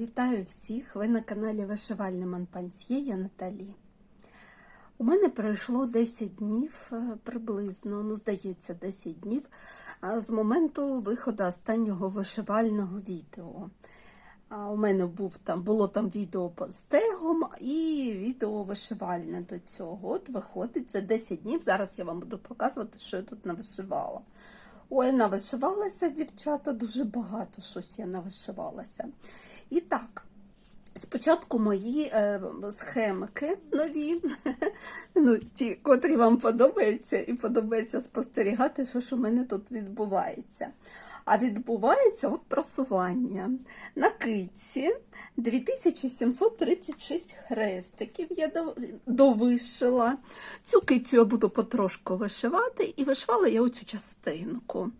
Вітаю всіх! Ви на каналі Вишивальне Монпансьє, я Наталі. У мене пройшло 10 днів е, приблизно, ну, здається, 10 днів з моменту виходу останнього вишивального відео. У мене був там, було там відео по стегом і відео вишивальне до цього. От виходить за 10 днів. Зараз я вам буду показувати, що я тут навишивала. Ой, навишивалася, дівчата, дуже багато щось я навишивалася. І так, спочатку мої е, схемики нові, ну, ті, котрі вам подобаються, і подобається спостерігати, що ж у мене тут відбувається. А відбувається от просування. На киці 2736 хрестиків я довишила. Цю кицю я буду потрошку вишивати, і вишивала я оцю частинку.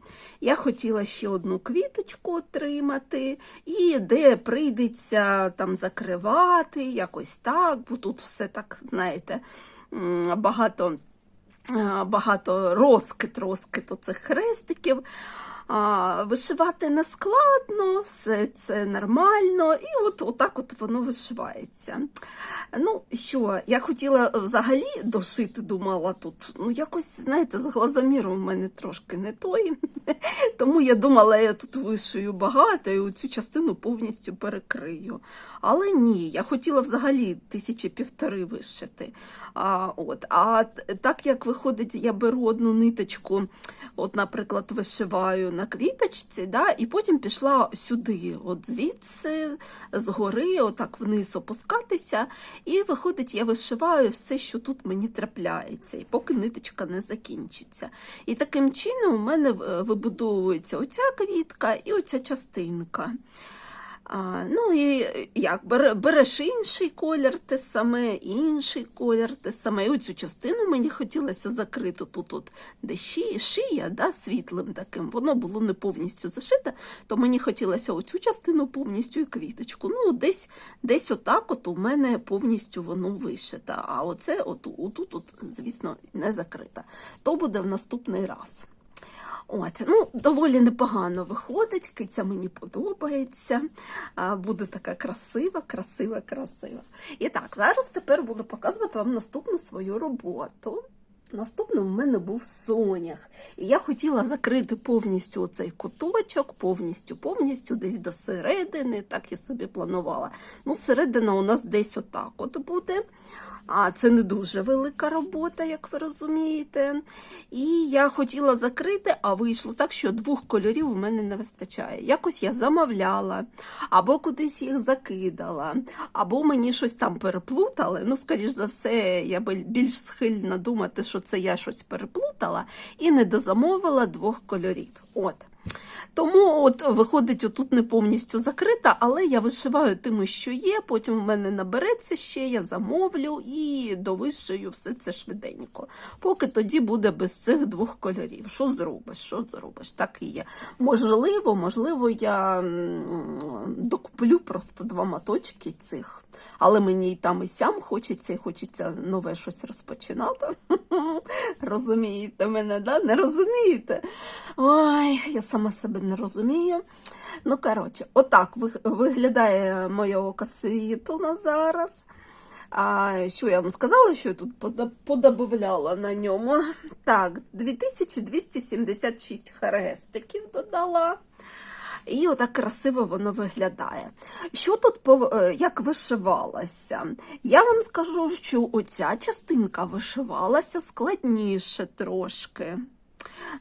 Я хотіла ще одну квіточку отримати, і де прийдеться там закривати, якось так, бо тут все так, знаєте, багато, багато розкид, розкид оцих хрестиків. А, вишивати не складно, все це нормально, і от отак от воно вишивається. Ну, що, я хотіла взагалі дошити, думала тут, ну якось, знаєте, з глазоміром у мене трошки не той. Тому я думала, я тут вишию багато і цю частину повністю перекрию. Але ні, я хотіла взагалі тисячі півтори вишити. А, от. а так як виходить, я беру одну ниточку, от, наприклад, вишиваю на квіточці, да, і потім пішла сюди, от звідси, згори, отак вниз опускатися, і виходить, я вишиваю все, що тут мені трапляється, і поки ниточка не закінчиться. І таким чином у мене вибудовується оця квітка і оця частинка. А, ну і як береш інший колір, те саме, інший колір, те саме. І оцю частину мені хотілося закрити тут, от, де шия, шия да, світлим таким. Воно було не повністю зашите, то мені хотілося оцю частину повністю і квіточку. Ну, десь, десь отак от у мене повністю воно вишите. А оце от, отут, от, звісно, не закрита. То буде в наступний раз. От, ну, доволі непогано виходить, киця мені подобається. Буде така красива, красива, красива. І так, зараз тепер буду показувати вам наступну свою роботу. Наступним у мене був сонях. І я хотіла закрити повністю оцей куточок, повністю, повністю, десь до середини, так я собі планувала. Ну, середина у нас десь отак от буде. А це не дуже велика робота, як ви розумієте. І я хотіла закрити, а вийшло так, що двох кольорів у мене не вистачає. Якось я замовляла, або кудись їх закидала, або мені щось там переплутали. Ну, скоріш за все, я більш схильна думати, що це я щось переплутала і не дозамовила двох кольорів. От. Тому от виходить, отут не повністю закрита, але я вишиваю тими, що є. Потім в мене набереться ще, я замовлю і довишию все це швиденько. Поки тоді буде без цих двох кольорів. Що зробиш? Що зробиш? Так і є. Можливо, можливо, я докуплю просто два моточки цих. Але мені і там і сям хочеться, і хочеться нове щось розпочинати. Розумієте мене, да? Не розумієте? Ой, я сама себе не розумію. Ну, коротше, отак виглядає моє око світу на зараз. А що я вам сказала, що я тут подобавляла на ньому? Так, 2276 хрестиків додала. І отак красиво воно виглядає. Що тут е, як вишивалося? Я вам скажу, що оця частинка вишивалася складніше трошки.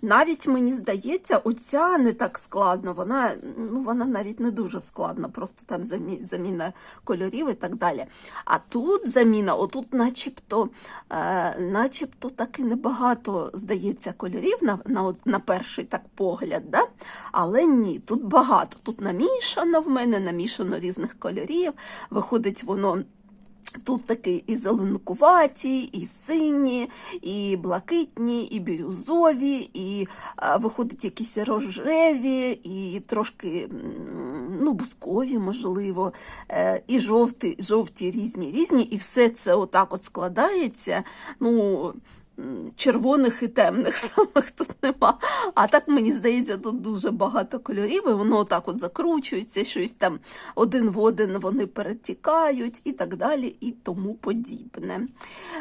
Навіть мені здається, оця не так складно, вона, ну, вона навіть не дуже складна, просто там замі- заміна кольорів і так далі. А тут заміна, отут начебто, е, начебто так і небагато, здається, кольорів на, на, на перший так погляд, да? але ні, тут багато. Тут намішано в мене, намішано різних кольорів, виходить воно. Тут такі і зеленкуваті, і сині, і блакитні, і бірюзові, і виходить якісь рожеві, і трошки ну, бускові, можливо, е, і жовті, жовті різні, різні, і все це отак от складається. Ну, червоних і темних самих тут нема. А так мені здається, тут дуже багато кольорів, і воно так от закручується, щось там один в один вони перетікають і так далі, і тому подібне.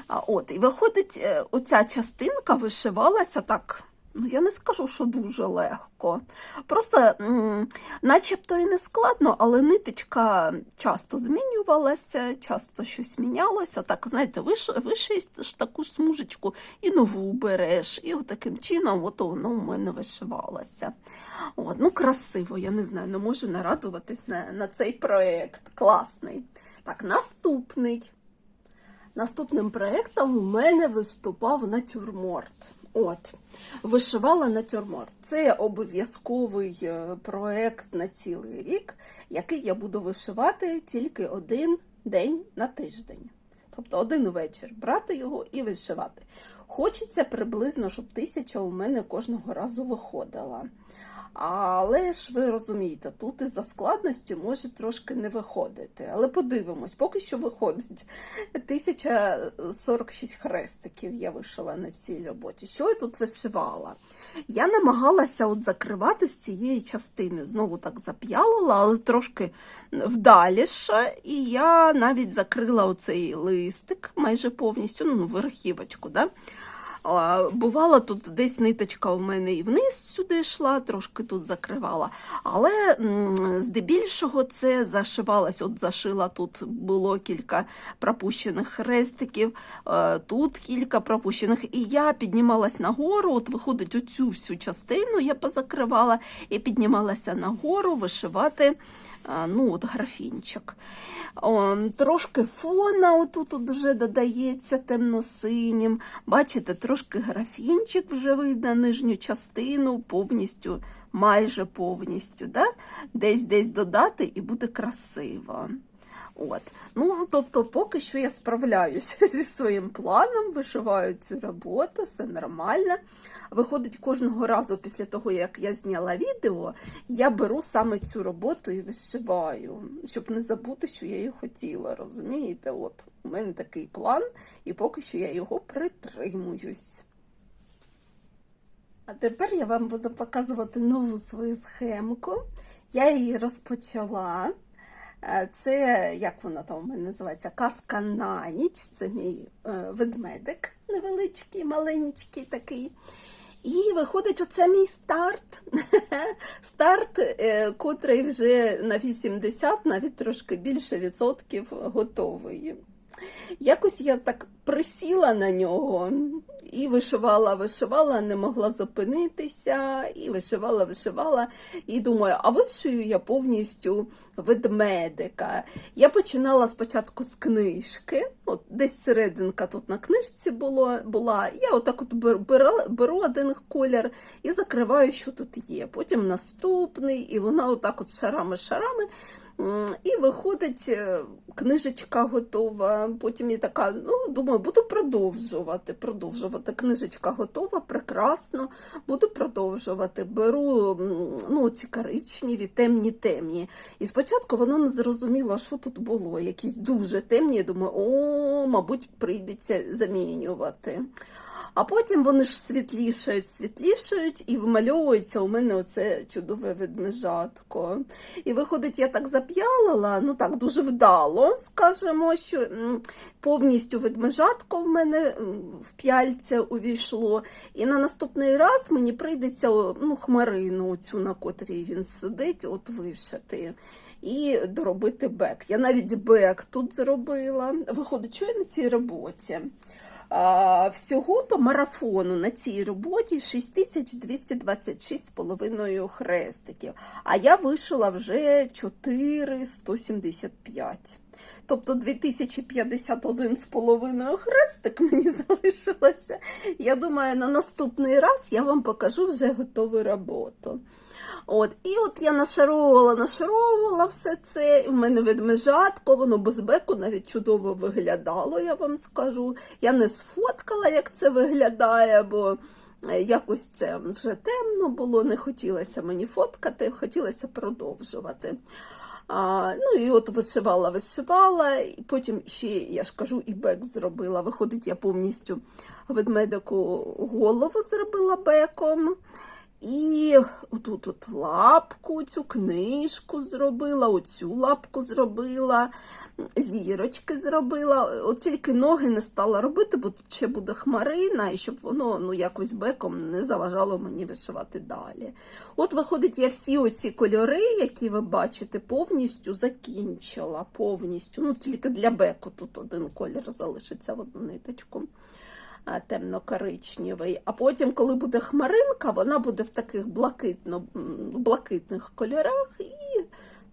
От, і виходить, е, оця частинка вишивалася так. Ну, я не скажу, що дуже легко. Просто, начебто і не складно, але ниточка часто змінювалася, часто щось мінялося. Так, знаєте, вишиєш таку смужечку і нову береш. І таким чином от воно у мене вишивалося. От, ну, красиво, я не знаю, не можу нарадуватись на, на цей проєкт. Класний. Так, наступний. Наступним проєктом у мене виступав натюрморт. От, вишивала натюрморт. Це обов'язковий проект проєкт на цілий рік, який я буду вишивати тільки один день на тиждень. Тобто один вечір брати його і вишивати. Хочеться приблизно, щоб тисяча у мене кожного разу виходила. Але ж ви розумієте, тут із-за складності може трошки не виходити. Але подивимось, поки що виходить 1046 хрестиків я вишила на цій роботі. Що я тут вишивала? Я намагалася от закривати з цієї частини. Знову так зап'ялила, але трошки вдаліше. І я навіть закрила оцей листик майже повністю, ну, верхівочку. Да? А, Бувало, тут десь ниточка у мене і вниз сюди йшла, трошки тут закривала. Але здебільшого це зашивалось. От зашила, тут було кілька пропущених хрестиків, е, тут кілька пропущених. І я піднімалась нагору, от виходить, оцю всю частину я позакривала і піднімалася нагору вишивати ну, от графінчик. О, трошки фона отут от вже додається темно-синім. Бачите, трошки графінчик вже видно нижню частину, повністю, майже повністю. Да? Десь десь додати і буде красиво. От. Ну, тобто, поки що я справляюся зі своїм планом, вишиваю цю роботу, все нормально. Виходить, кожного разу після того, як я зняла відео, я беру саме цю роботу і вишиваю, щоб не забути, що я її хотіла. Розумієте? От у мене такий план, і поки що я його притримуюсь. А тепер я вам буду показувати нову свою схемку. Я її розпочала. Е, Це, як вона там у мене називається, казка на ніч. Це мій е, ведмедик невеличкий, маленький такий. І виходить, оце мій старт. Старт, е, котрий вже на 80, навіть трошки більше відсотків готовий. Якось я так присіла на нього і вишивала, вишивала, не могла зупинитися, і вишивала, вишивала. І думаю, а вишию я повністю ведмедика. Я починала спочатку з книжки, от десь серединка тут на книжці було, була. Я отак от беру, один колір і закриваю, що тут є. Потім наступний, і вона отак от шарами-шарами. І виходить, е, книжечка готова. Потім я така, ну, думаю, буду продовжувати. продовжувати. Книжечка готова, прекрасно, буду продовжувати. Беру ну, ці коричневі, темні, темні. І спочатку воно не зрозуміло, що тут було. Якісь дуже темні. Я думаю, о, мабуть, прийдеться замінювати. А потім вони ж світлішають, світлішають і вимальовується у мене оце чудове ведмежатко. І виходить, я так зап'ялила, ну так дуже вдало, скажемо, що повністю ведмежатко в мене в п'яльце увійшло. І на наступний раз мені прийдеться ну, хмарину, цю, на котрій він сидить, от вишити. І доробити бек. Я навіть бек тут зробила. Виходить, що я на цій роботі. Всього по марафону на цій роботі 6226,5 хрестиків, а я вишила вже 4175. Тобто 2051,5 хрестик мені залишилося. Я думаю, на наступний раз я вам покажу вже готову роботу. От, І от я нашаровувала, нашаровувала все це. І в мене ведмежатко, воно без беку навіть чудово виглядало, я вам скажу. Я не сфоткала, як це виглядає, бо е, якось це вже темно було, не хотілося мені фоткати, хотілося продовжувати. А, ну і от вишивала, вишивала, і потім ще, я ж кажу, і бек зробила. Виходить, я повністю ведмедику голову зробила беком. І отут от лапку, цю книжку зробила, оцю лапку зробила, зірочки зробила. От тільки ноги не стала робити, бо тут ще буде хмарина, і щоб воно ну, якось беком не заважало мені вишивати далі. От, виходить, я всі оці кольори, які ви бачите, повністю закінчила. Повністю. Ну, тільки для беку тут один колір залишиться в одну ниточку темно-коричневий. А потім, коли буде хмаринка, вона буде в таких блакитно, блакитних кольорах, і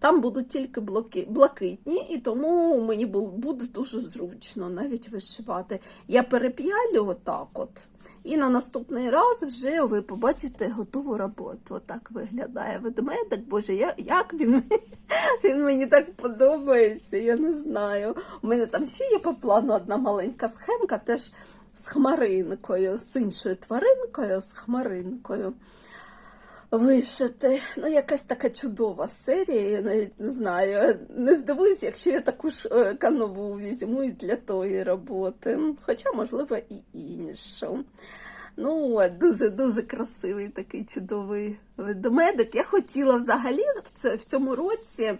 там будуть тільки блаки, блакитні, і тому мені буде дуже зручно навіть вишивати. Я переп'ялю отак от. І на наступний раз вже ви побачите готову роботу. Отак виглядає ведмедик. Боже, я, як він, він мені так подобається, я не знаю. У мене там ще є по плану одна маленька схемка, теж з хмаринкою, з іншою тваринкою, з хмаринкою. Вишити. Ну, якась така чудова серія, я навіть не знаю. Не здивуюсь, якщо я таку ж е, канову візьму і для тої роботи. Хоча, можливо, і іншу. Ну, дуже-дуже красивий такий чудовий ведмедик. Я хотіла взагалі в, це, в цьому році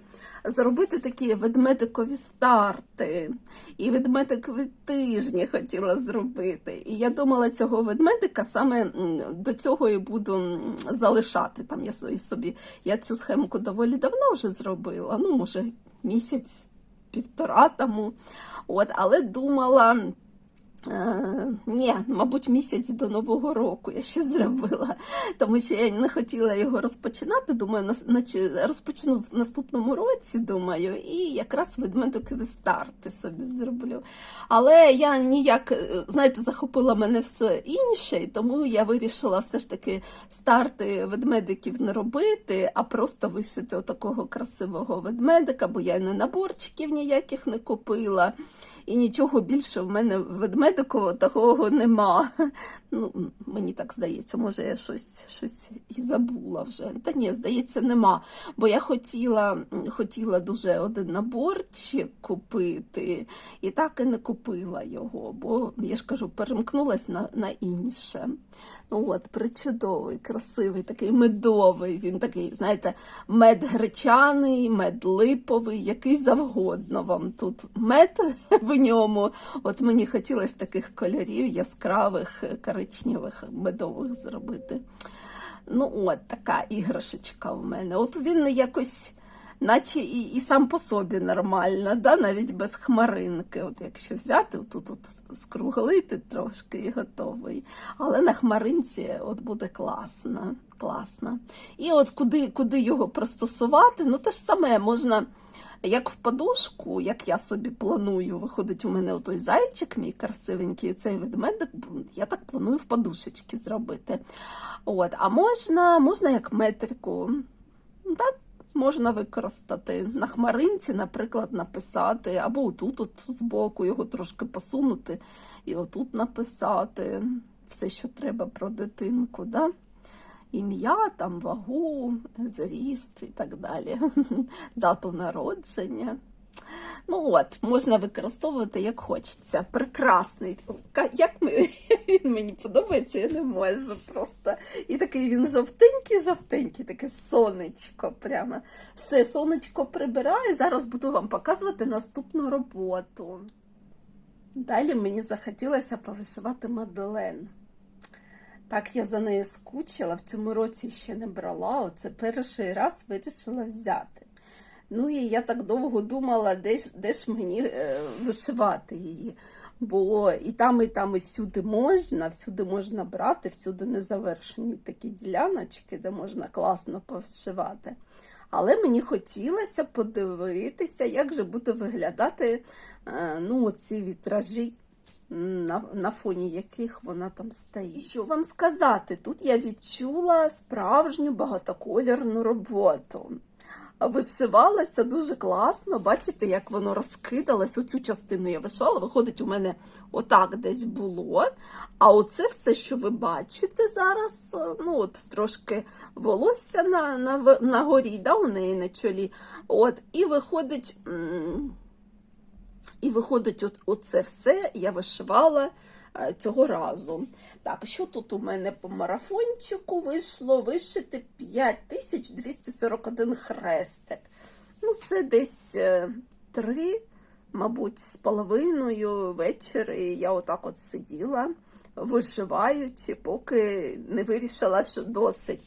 зробити такі ведмедикові старти. І ведмедикові тижні хотіла зробити. І я думала, цього ведмедика саме до цього і буду залишати. Там я собі- я цю схемку доволі давно вже зробила. Ну, може, місяць, півтора тому. От, але думала. Е, ні, мабуть, місяць до Нового року я ще зробила, тому що я не хотіла його розпочинати. Думаю, наче розпочну в наступному році, думаю, і якраз ведмедикові старти собі зроблю. Але я ніяк, е, знаєте, захопила мене все інше, тому я вирішила все ж таки старти ведмедиків не робити, а просто вишити отакого красивого ведмедика, бо я не наборчиків ніяких не купила. І нічого більше в мене ведмедикового такого нема. Ну, мені так здається, може я щось, щось і забула вже. Та ні, здається, нема. Бо я хотіла, хотіла дуже один наборчик купити, і так і не купила його, бо я ж кажу, перемкнулась на, на інше. Ну от, причудовий, красивий, такий медовий. Він такий, знаєте, мед гречаний, мед липовий, який завгодно вам тут мед ньому. От мені хотілося таких кольорів яскравих, коричневих, медових зробити. Ну, от така іграшечка в мене. От він якось. Наче і, і сам по собі нормально, да? навіть без хмаринки. От якщо взяти, тут от скруглити трошки і готовий. Але на хмаринці от буде класно. класно. І от куди, куди його пристосувати, ну те ж саме можна. Як в подушку, як я собі планую, виходить у мене той зайчик, мій красивенький, цей ведмедик, я так планую в подушечки зробити. От, а можна, можна як метрику. Так, можна використати на хмаринці, наприклад, написати, або отут от збоку його трошки посунути і отут написати все, що треба про дитинку. Да? Ім'я, там, вагу, зріст і так далі, дату народження. Ну от, можна використовувати як хочеться. Прекрасний. Як ми, він мені подобається, я не можу просто. І такий він жовтенький, жовтенький, таке сонечко прямо. Все, сонечко прибираю. Зараз буду вам показувати наступну роботу. Далі мені захотілося повишивати Маделен. Так я за нею скучила, в цьому році ще не брала. Оце перший раз вирішила взяти. Ну і я так довго думала, де ж, де ж мені е, вишивати її. Бо і там, і там, і всюди можна, всюди можна брати, всюди незавершені такі діляночки, де можна класно повишивати. Але мені хотілося подивитися, як же буде виглядати е, ну, ці вітражі на, на фоні яких вона там стоїть. І Що вам сказати? Тут я відчула справжню багатоколірну роботу. вишивалася дуже класно. Бачите, як воно розкидалось. Оцю частину я вишивала. Виходить, у мене отак десь було. А оце все, що ви бачите зараз, е, ну от трошки волосся на, на, на горі, да, у неї на чолі. От, і виходить. І виходить, от, оце все я вишивала е, цього разу. Так, що тут у мене по марафончику вийшло вишити 5241 хрестик. Ну, це десь е, три, мабуть, з половиною вечір. Я отак от сиділа, вишиваючи, поки не вирішила, що досить.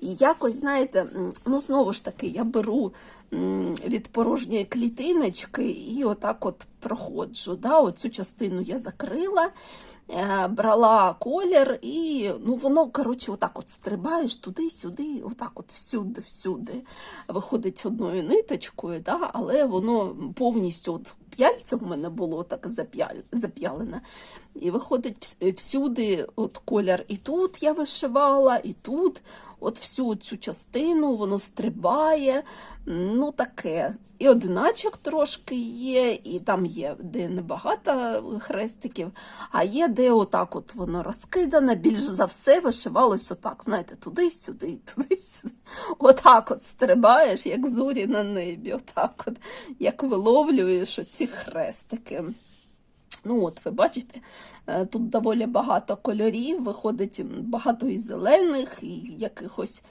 І якось, знаєте, ну знову ж таки, я беру від порожньої клітиночки і отак от проходжу. Да? Оцю частину я закрила, е, брала колір, і ну, воно, коротше, отак от стрибаєш туди-сюди, отак от всюди-всюди. Виходить одною ниточкою, да? але воно повністю от п'яльця в мене було так зап'ялене. І виходить всюди от колір і тут я вишивала, і тут. От всю цю частину воно стрибає, ну таке. І одиначок трошки є, і там є, де небагато хрестиків, а є, де отак от воно розкидане. Більш за все вишивалось отак, знаєте, туди-сюди, туди-сюди. Отак от стрибаєш, як зорі на небі, отак от, як виловлюєш оці хрестики. Ну от, ви бачите, тут доволі багато кольорів, виходить багато і зелених, і якихось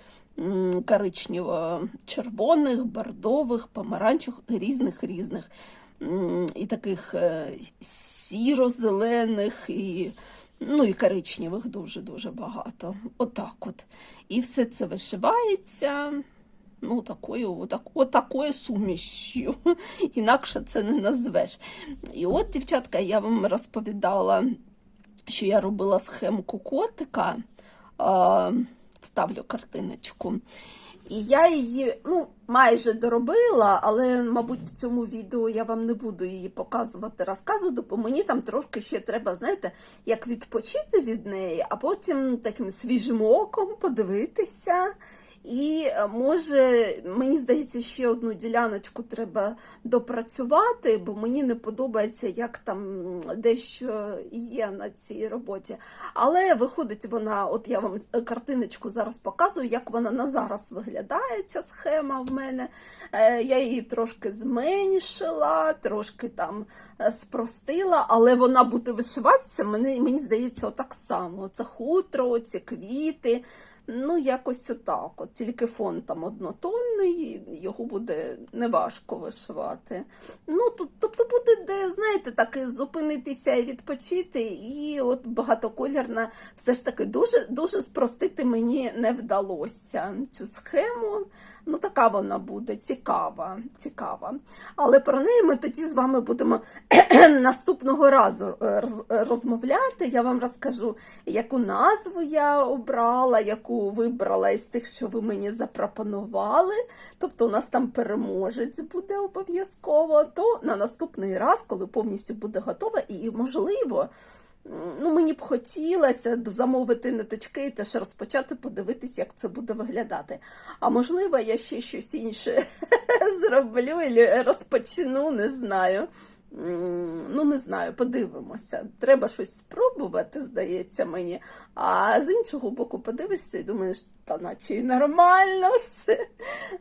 коричнево-червоних, бордових, помаранчевих, різних різних. І таких е, сіро-зелених, і, ну, і коричневих дуже-дуже багато. Отак от. І все це вишивається. Ну, такою, отак, отакою сумішю. Інакше це не назвеш. І от, дівчатка, я вам розповідала, що я робила схемку котика. Вставлю картиночку. І я її ну, майже доробила, але, мабуть, в цьому відео я вам не буду її показувати, розказувати, бо мені там трошки ще треба, знаєте, як відпочити від неї, а потім таким свіжим оком подивитися. І е, може, мені здається, ще одну діляночку треба допрацювати, бо мені не подобається, як там дещо є на цій роботі. Але виходить вона, от я вам з- картиночку зараз показую, як вона на зараз виглядає, ця схема в мене. Е, Я її трошки зменшила, трошки там е, спростила, але вона буде вишиватися, мені, мені здається, отак само. Це хутро, ці квіти. Ну, якось отак. От тільки фон там однотонний, його буде неважко вишивати. Ну, тобто буде де, знаєте, так і зупинитися і відпочити, і от багатоколірна все ж таки дуже, дуже спростити мені не вдалося цю схему. Ну, така вона буде цікава, цікава. Але про неї ми тоді з вами будемо наступного разу е, роз- розмовляти. Я вам розкажу, яку назву я обрала, яку вибрала із тих, що ви мені запропонували. Тобто у нас там переможець буде обов'язково. То на наступний раз, коли повністю буде готова, і можливо. Ну, мені б хотілося замовити ниточки і теж розпочати подивитися, як це буде виглядати. А можливо, я ще щось інше зроблю і розпочну, не знаю. Ну, не знаю, подивимося. Треба щось спробувати, здається мені. А з іншого боку, подивишся і думаєш, та наче і нормально все.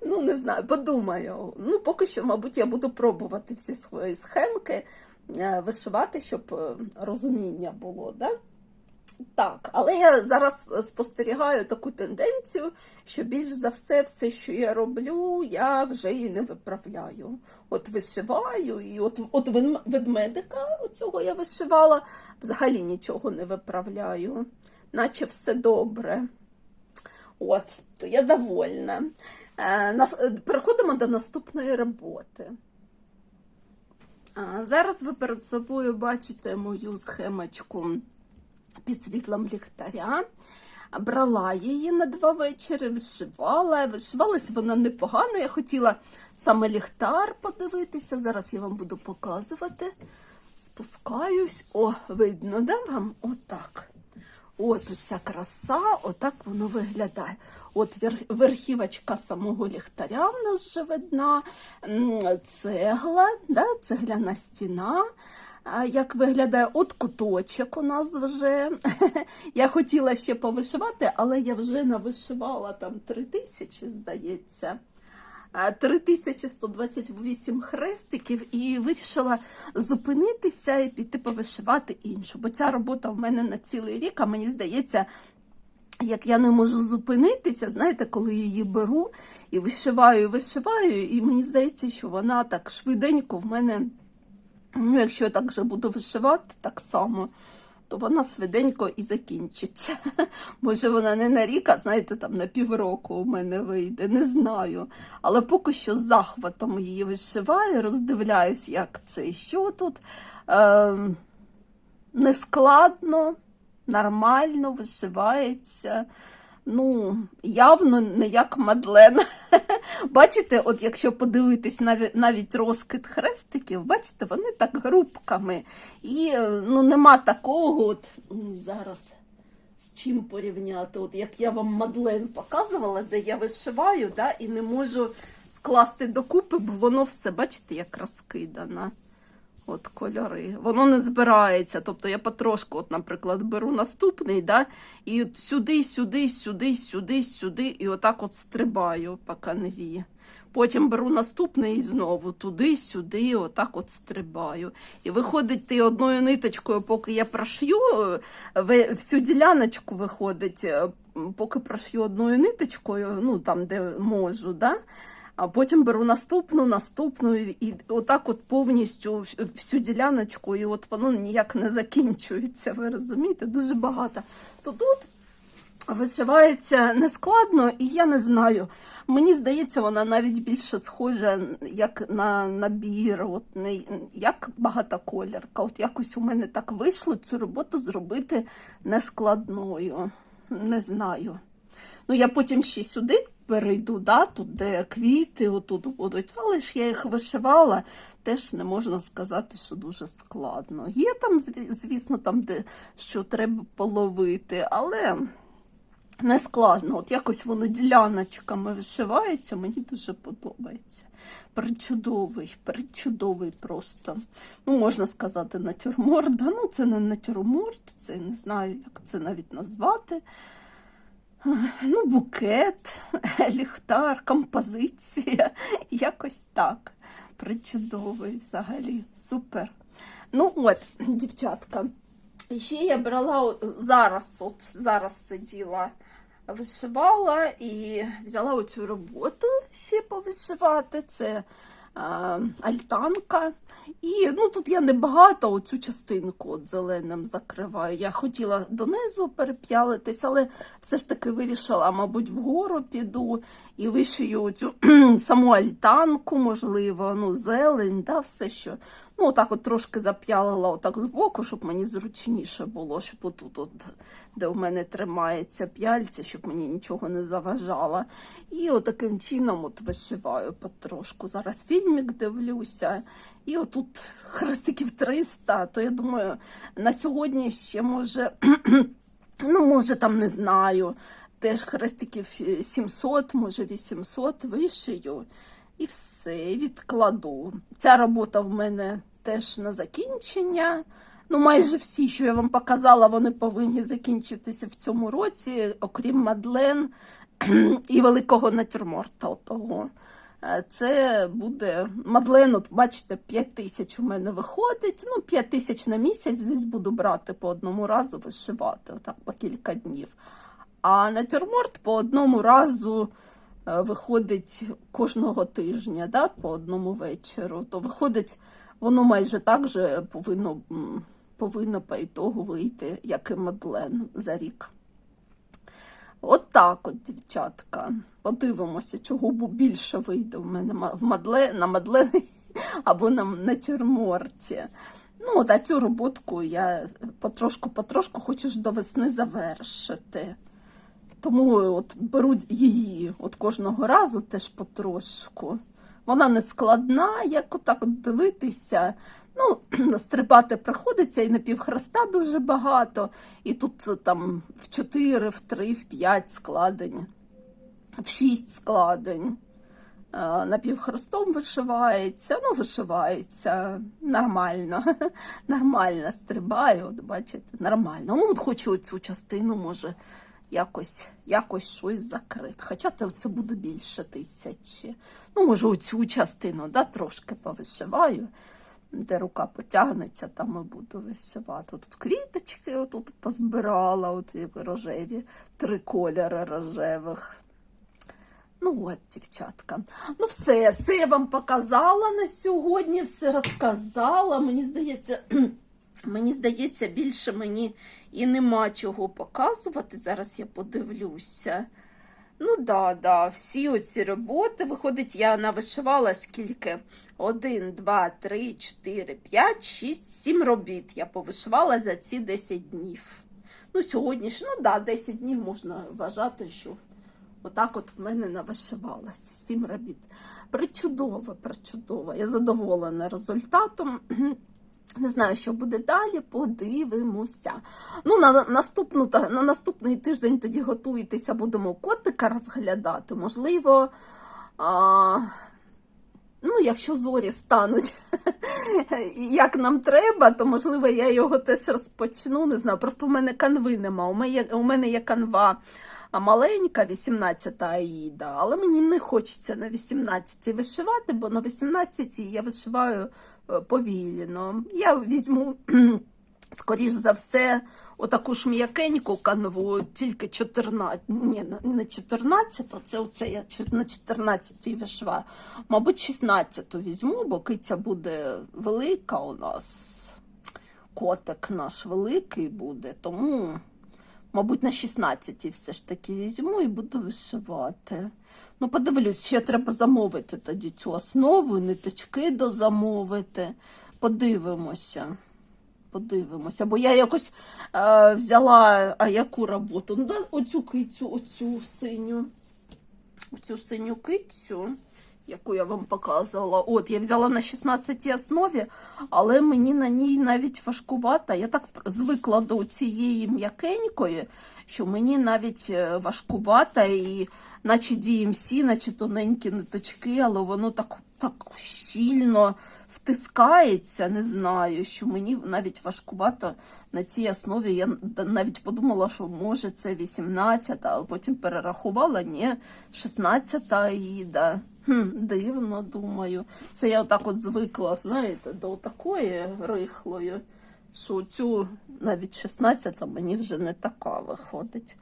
Ну, не знаю, подумаю. Ну, поки що, мабуть, я буду пробувати всі свої схемки вишивати, щоб е, розуміння було. Да? Так, але я зараз спостерігаю таку тенденцію, що більш за все, все, що я роблю, я вже і не виправляю. От вишиваю, і от, от ведмедика оцього я вишивала, взагалі нічого не виправляю, наче все добре. От, то я довольна. Е, е, переходимо до наступної роботи. Зараз ви перед собою бачите мою схемочку під світлом ліхтаря. Брала її на два вечори, вишивала. Вишивалась вона непогано. Я хотіла саме ліхтар подивитися. Зараз я вам буду показувати. Спускаюсь. О, видно, да вам? Отак. От оця краса, отак воно виглядає. От верхівочка самого ліхтаря в нас вже видна, цегла, да, цегляна стіна. Як виглядає от куточок у нас вже. Я хотіла ще повишивати, але я вже навишивала там три тисячі, здається. А, 3128 хрестиків і вирішила зупинитися і піти повишивати іншу. Бо ця робота в мене на цілий рік, а мені здається, як я не можу зупинитися, знаєте, коли її беру і вишиваю, вишиваю, і мені здається, що вона так швиденько в мене, ну, якщо я так же буду вишивати так само, то вона швиденько і закінчиться. Може, вона не на рік, а знаєте, там на півроку у мене вийде, не знаю. Але поки що з захватом її вишиваю, роздивляюсь, як це і що тут. Ем, нескладно, нормально вишивається. Ну, явно не як Мадлен. Бачите, от якщо подивитись навіть, навіть розкид хрестиків, бачите, вони так грубками. І е, ну, нема такого, от зараз з чим порівняти. От як я вам Мадлен показувала, де я вишиваю, да, і не можу скласти докупи, бо воно все, бачите, як розкидано. От кольори. Воно не збирається. Тобто я потрошку, от, наприклад, беру наступний, да, і от сюди, сюди, сюди, сюди, сюди, і отак от стрибаю по канві. Потім беру наступний і знову туди, сюди, отак от стрибаю. І виходить ти одною ниточкою, поки я прошью, е, всю діляночку виходить, е, поки прошью одною ниточкою, ну там, де можу, да? А потім беру наступну, наступну, і, отак от повністю всю діляночку, і от воно ніяк не закінчується. Ви розумієте? Дуже багато. То тут вишивається нескладно, і я не знаю. Мені здається, вона навіть більше схожа як на набір, от не як багатоколірка. От якось у мене так вийшло цю роботу зробити нескладною. Не знаю. Ну, я потім ще сюди перейду, да, тут, де квіти отут будуть, але ж я їх вишивала, теж не можна сказати, що дуже складно. Є там, звісно, там, де що треба половити, але не складно. От якось воно діляночками вишивається, мені дуже подобається. Причудовий, причудовий просто. Ну, можна сказати, натюрморт. Ну, це не натюрморт, це не знаю, як це навіть назвати. Ну, букет, ліхтар, композиція, якось так. Причудовий взагалі, супер. Ну от, дівчатка, ще я брала зараз, от зараз сиділа, вишивала і взяла оцю роботу ще повишивати. Це а, альтанка. І ну, тут я небагато оцю частинку от зеленим закриваю. Я хотіла донизу переп'ялитись, але все ж таки вирішила, мабуть, вгору піду і вишию цю саму альтанку, можливо, ну, зелень, да, все що. Ну, отак от трошки зап'ялила отак збоку, щоб мені зручніше було, щоб отут, от, де у мене тримається п'яльця, щоб мені нічого не заважало. І отаким чином от вишиваю потрошку. Зараз фільмик дивлюся. І отут хрестиків 300, то я думаю, на сьогодні ще може, ну, може, там не знаю, теж хрестиків 700, може 800 вишию. І все, відкладу. Ця робота в мене теж на закінчення. Ну, майже всі, що я вам показала, вони повинні закінчитися в цьому році, окрім Мадлен і великого натюрморта. Отого. Е, Це буде Мадлен, от бачите, 5 тисяч у мене виходить. Ну, 5 тисяч на місяць десь буду брати по одному разу вишивати, отак по кілька днів. А натюрморт по одному разу е, виходить кожного тижня, да, по одному вечору. То виходить, воно майже так же повинно, повинно по ітогу вийти, як і Мадлен за рік. От так от, дівчатка. Подивимося, чого більше вийде в мене в Мадле, на Мадлені або на натюрморті. Ну, от, цю роботку я потрошку-потрошку хочу ж до весни завершити. Тому от беру її от кожного разу теж потрошку. Вона не складна, як отак от дивитися. Ну, стрибати приходиться і на півхреста дуже багато, і тут е, там в 4, в 3, в 5 складень, в 6 складень. Е, Напівхрестом вишивається, ну, вишивається нормально. Нормально стрибаю, от бачите, нормально. Ну, от хочу цю частину, може, якось, якось щось закрити. Хоча це- буде більше тисячі. Ну, може, оцю частину да, трошки повишиваю, де рука потягнеться, там і буду вишивати. Тут квіточки отут позбирала, от рожеві, три кольори рожевих. Ну от, дівчатка. Ну, все, все я вам показала на сьогодні, все розказала. Мені здається, мені здається, більше мені і нема чого показувати. Зараз я подивлюся. Ну да, да, всі оці роботи. Виходить, я навишивала скільки? Один, два, три, чотири, п'ять, шість, сім робіт. Я повишивала за ці 10 днів. Ну, сьогодні ж, ну да, 10 днів можна вважати, що отак от в мене навишивалося. Сім робіт. Причудово, причудово. Я задоволена результатом. Не знаю, що буде далі, подивимося. Ну, на, наступну, на наступний тиждень тоді готуйтеся, будемо котика розглядати. Можливо, а, ну, якщо зорі стануть як нам треба, то можливо я його теж розпочну. Не знаю, просто в мене канви нема. У мене, у мене є канва маленька, 18 аїда, але мені не хочеться на 18 вишивати, бо на 18 я вишиваю е, повільно. Я візьму, скоріш за все, отаку ж м'якеньку канву, тільки 14, ні, не 14, а це оце я на 14 вишиваю. Мабуть, 16 візьму, бо киця буде велика у нас. Котик наш великий буде, тому, мабуть, на 16 все ж таки візьму і буду вишивати. Ну, подивлюсь, ще треба замовити тоді цю основу, ниточки дозамовити. Подивимося. Подивимося, бо я якось е, взяла а яку роботу? Ну, да, оцю кицю, оцю синю, оцю синю кицю, яку я вам показувала. От, я взяла на 16 основі, але мені на ній навіть важкувато. Я так звикла до цієї м'якенької, що мені навіть е, важкувато і наче DMC, наче тоненькі ниточки, але воно так, так щільно втискається, не знаю, що мені навіть важкувато на цій основі. Я навіть подумала, що може це 18, але потім перерахувала, ні, 16 аїда. Дивно, думаю. Це я отак от звикла, знаєте, до такої рихлої, що цю навіть 16 мені вже не така виходить.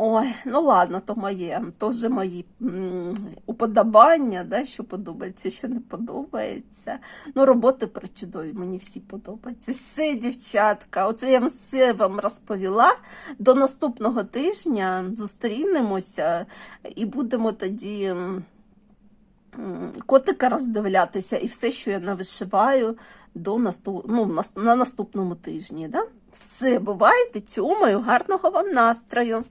Ой, ну ладно, то моє. То вже мої уподобання, да, що подобається, що не подобається. Ну, роботи причудові, мені всі подобаються. Все, дівчатка, оце я все вам розповіла. До наступного тижня зустрінемося і будемо тоді. Котика роздивлятися і все, що я навишиваю до наступ... ну, на наступному тижні. Да? Все, бувайте, цьомаю, гарного вам настрою.